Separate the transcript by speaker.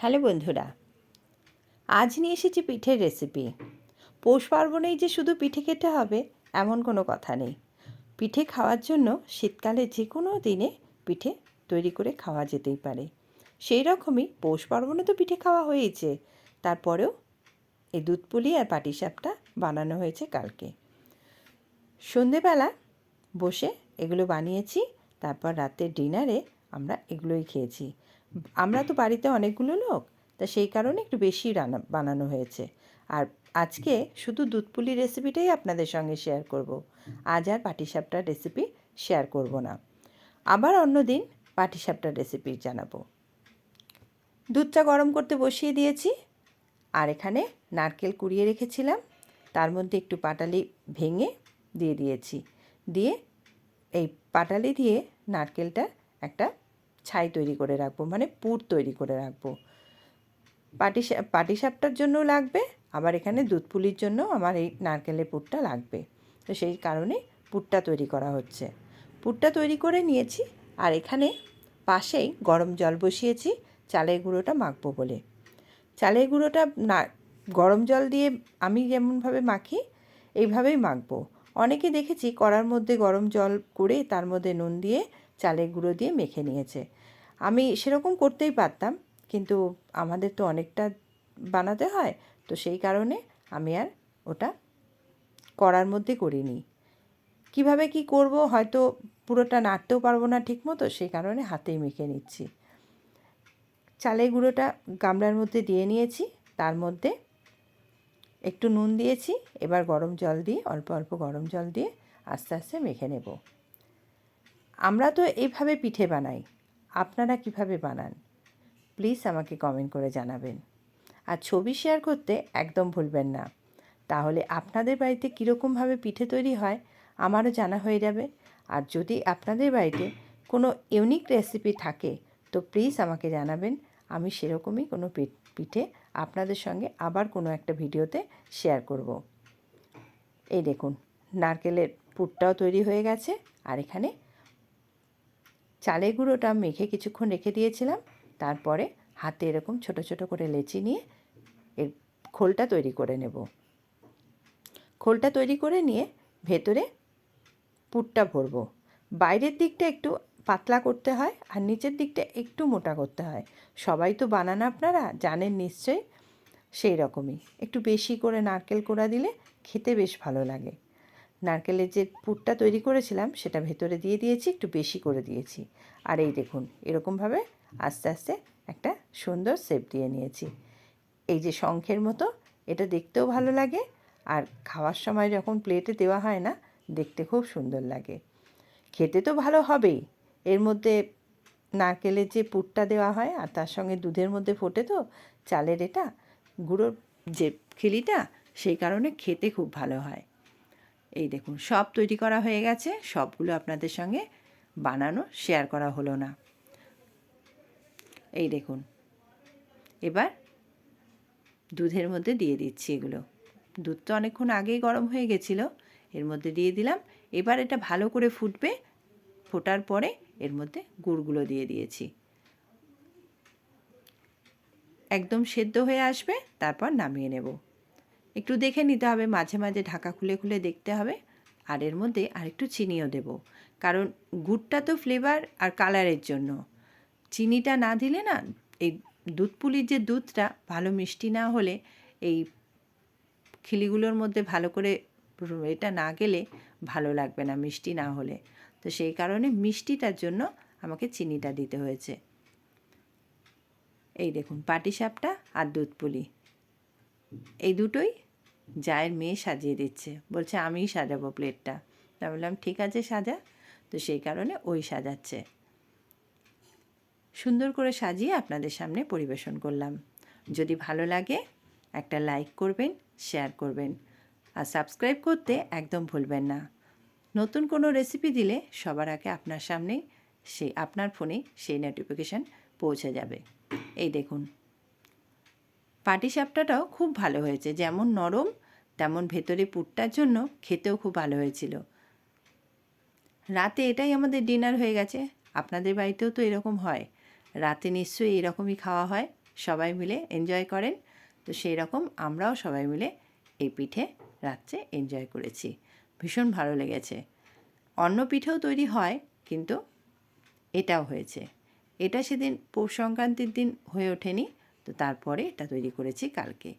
Speaker 1: Hello বন্ধুরা, আজ নিয়ে এসেছি পিঠের রেসিপি পৌষ পার্বণেই যে শুধু পিঠে খেতে হবে, এমন কোনো কথা নেই। পিঠে খাওয়ার জন্য শীতকালে যে কোনো দিনে পিঠে তৈরি করে খাওয়া যেতেই পারে। সেই রকমই পৌষ পার্বণে তো পিঠে খাওয়া হয়েছে তারপরেও এই দুধ পুলি আর পাটিসাপটা বানানো হয়েছে কালকে। সন্ধেবেলা বসে এগুলো বানিয়েছি, তারপর রাতের ডিনারে আমরা এগুলোই খেয়েছি। আমরা তো বাড়িতে অনেকগুলো লোক, তা সেই কারণে একটু বেশি রান্না, বানানো হয়েছে। আর আজকে শুধু দুধ পুলি রেসিপিটাই আপনাদের সঙ্গে শেয়ার করব। আজ আর পাটিসাপটার রেসিপি শেয়ার করব না। আবার অন্য দিন পাটিসাপটার রেসিপি জানাব। দুধটা গরম করতে বসিয়ে দিয়েছি। আর এখানে নারকেল কুড়িয়ে রেখেছিলাম। তার মধ্যে একটু পাটালি ভেঙে দিয়ে দিয়েছি। দিয়ে এই পাটালি দিয়ে নারকেলটা একটা ছাই তৈরি করে রাখব মানে পুর তৈরি করে রাখব। পাটি পাটিসাপটার জন্যও লাগবে, আবার এখানে দুধ পুলির জন্য আমার এই নারকেলের পুরটা লাগবে। তো সেই কারণে পুরটা তৈরি করা হচ্ছে। পুরটা তৈরি করে নিয়েছি, আর এখানে পাশেই গরম জল বসিয়েছি, চালের গুঁড়োটা মাখবো বলে। চালের গুঁড়োটা না, গরম জল দিয়ে আমি যেমনভাবে মাখি, এইভাবেই মাখবো। অনেকে দেখেছি কড়ার মধ্যে গরম জল করে তার মধ্যে নুন দিয়ে চালের গুঁড়ো দিয়ে মেখে নিয়েছে। আমি সেরকম করতেই পারতাম, কিন্তু আমাদের তো অনেকটা বানাতে হয়, তো সেই কারণে আমি আর ওটা করার মধ্যে করিনি। কীভাবে কি করব হয়তো পুরোটা নাড়তেও পারব না ঠিক মতো সেই কারণে হাতেই মেখে নিচ্ছি। চালের গুঁড়োটা গামলার মধ্যে দিয়ে নিয়েছি, তার মধ্যে একটু নুন দিয়েছি, এবার গরম জল দিয়ে, অল্প অল্প গরম জল দিয়ে আস্তে আস্তে মেখে নেব। আমরা তো এইভাবে পিঠে বানাই। আপনারা কীভাবে বানান? প্লিজ আমাকে কমেন্ট করে জানাবেন। আর ছবি শেয়ার করতে একদম ভুলবেন না। তাহলে আপনাদের বাড়িতে কীরকমভাবে পিঠে তৈরি হয় আমারও জানা হয়ে যাবে। আর যদি আপনাদের বাড়িতে কোনো ইউনিক রেসিপি থাকে, তো প্লিজ আমাকে জানাবেন। আমি সেরকমই কোনো পিঠে আপনাদের সঙ্গে আবার কোনো একটা ভিডিওতে শেয়ার করব। এই দেখুন, নারকেলের পুরটাও তৈরি হয়ে গেছে। আর এখানে চালের গুঁড়োটা মেখে কিছুক্ষণ রেখে দিয়েছিলাম। তারপরে হাতে এরকম ছোট ছোট করে লেচি নিয়ে এর খোলটা তৈরি করে নেব। খোলটা তৈরি করে নিয়ে ভেতরে পুরটা ভরব। বাইরের দিকটা একটু পাতলা করতে হয় আর নিচের দিকটা একটু মোটা করতে হয়। সবাই তো বানান আপনারা জানেন নিশ্চয়ই সেই রকমই একটু বেশি করে নারকেল কোড়া দিলে খেতে বেশ ভালো লাগে। নারকেলের যে পুরটা তৈরি করেছিলাম, সেটা ভেতরে দিয়ে দিয়েছি, একটু বেশি করে দিয়েছি। আর এই দেখুন, এরকমভাবে আস্তে আস্তে একটা সুন্দর শেপ দিয়ে নিয়েছি। এই যে শঙ্খের মতো, এটা দেখতেও ভালো লাগে। আর খাওয়ার সময় যখন প্লেটে দেওয়া হয় না, দেখতে খুব সুন্দর লাগে। খেতে তো ভালো হবেই। এর মধ্যে নারকেলের যে পুরটা দেওয়া হয়, আর তার সঙ্গে দুধের মধ্যে ফোটে তো চালের এটা, গুঁড়োর যে খিলিটা, সেই কারণে খেতে খুব ভালো হয়। এই দেখুন, সব তৈরি করা হয়ে গেছে, সবগুলো আপনাদের সঙ্গে বানানো শেয়ার করা হলো না। এই দেখুন, এবার দুধের মধ্যে দিয়ে দিচ্ছি এগুলো। দুধ তো অনেকক্ষণ আগেই গরম হয়ে গেছিল, এর মধ্যে দিয়ে দিলাম। এবার এটা ভালো করে ফুটবে, ফোটার পরে এর মধ্যে গুড়গুলো দিয়ে দিয়েছি। একদম সেদ্ধ হয়ে আসবে, তারপর নামিয়ে নেব। একটু দেখে নিতে হবে, মাঝে মাঝে ঢাকা খুলে খুলে দেখতে হবে। আর এর মধ্যে আরেকটু চিনিও দেব। কারণ গুড়টা তো ফ্লেভার আর কালারের জন্য। চিনিটা না দিলে না, এই দুধ পুলির যে দুধটা, ভালো মিষ্টি না হলে এই খিলিগুলোর মধ্যে ভালো করে এটা না গেলে ভালো লাগবে না, মিষ্টি না হলে। তো সেই কারণে মিষ্টিটার জন্য আমাকে চিনিটা দিতে হয়েছে। এই দেখুন, পাটিসাপটা আর দুধ পুলি। এই দুটোই জায়ের মেয়ে সাজিয়ে দিচ্ছে। বলছে, আমিই সাজাবো প্লেটটা। তা বললাম, ঠিক আছে, সাজা। তো সেই কারণে ওই সাজাচ্ছে। সুন্দর করে সাজিয়ে আপনাদের সামনে পরিবেশন করলাম। যদি ভালো লাগে, একটা লাইক করবেন, শেয়ার করবেন। আর সাবস্ক্রাইব করতে একদম ভুলবেন না। নতুন কোনো রেসিপি দিলে সবার আগে আপনার সামনে সেই আপনার ফোনে সেই নোটিফিকেশান পৌঁছে যাবে। এই দেখুন। পাটিসাপটাটাও খুব ভালো হয়েছে, যেমন নরম তেমন ভেতরে পুরটার জন্য খেতেও খুব ভালো হয়েছিল। রাতে এটাই আমাদের ডিনার হয়ে গেছে। আপনাদের বাড়িতেও তো এরকম হয়। রাতে নিশ্চয়ই এরকমই খাওয়া হয়। সবাই মিলে এনজয় করেন। তো সেই রকম আমরাও সবাই মিলে এই পিঠে রাত্রে এনজয় করেছি। ভীষণ ভালো লেগেছে। অন্য পিঠেও তৈরি হয়, কিন্তু এটাও হয়েছে। এটা সেদিন পৌষ সংক্রান্তির দিন হয়ে ওঠেনি। তো তারপরে এটা তৈরি করেছি কালকে।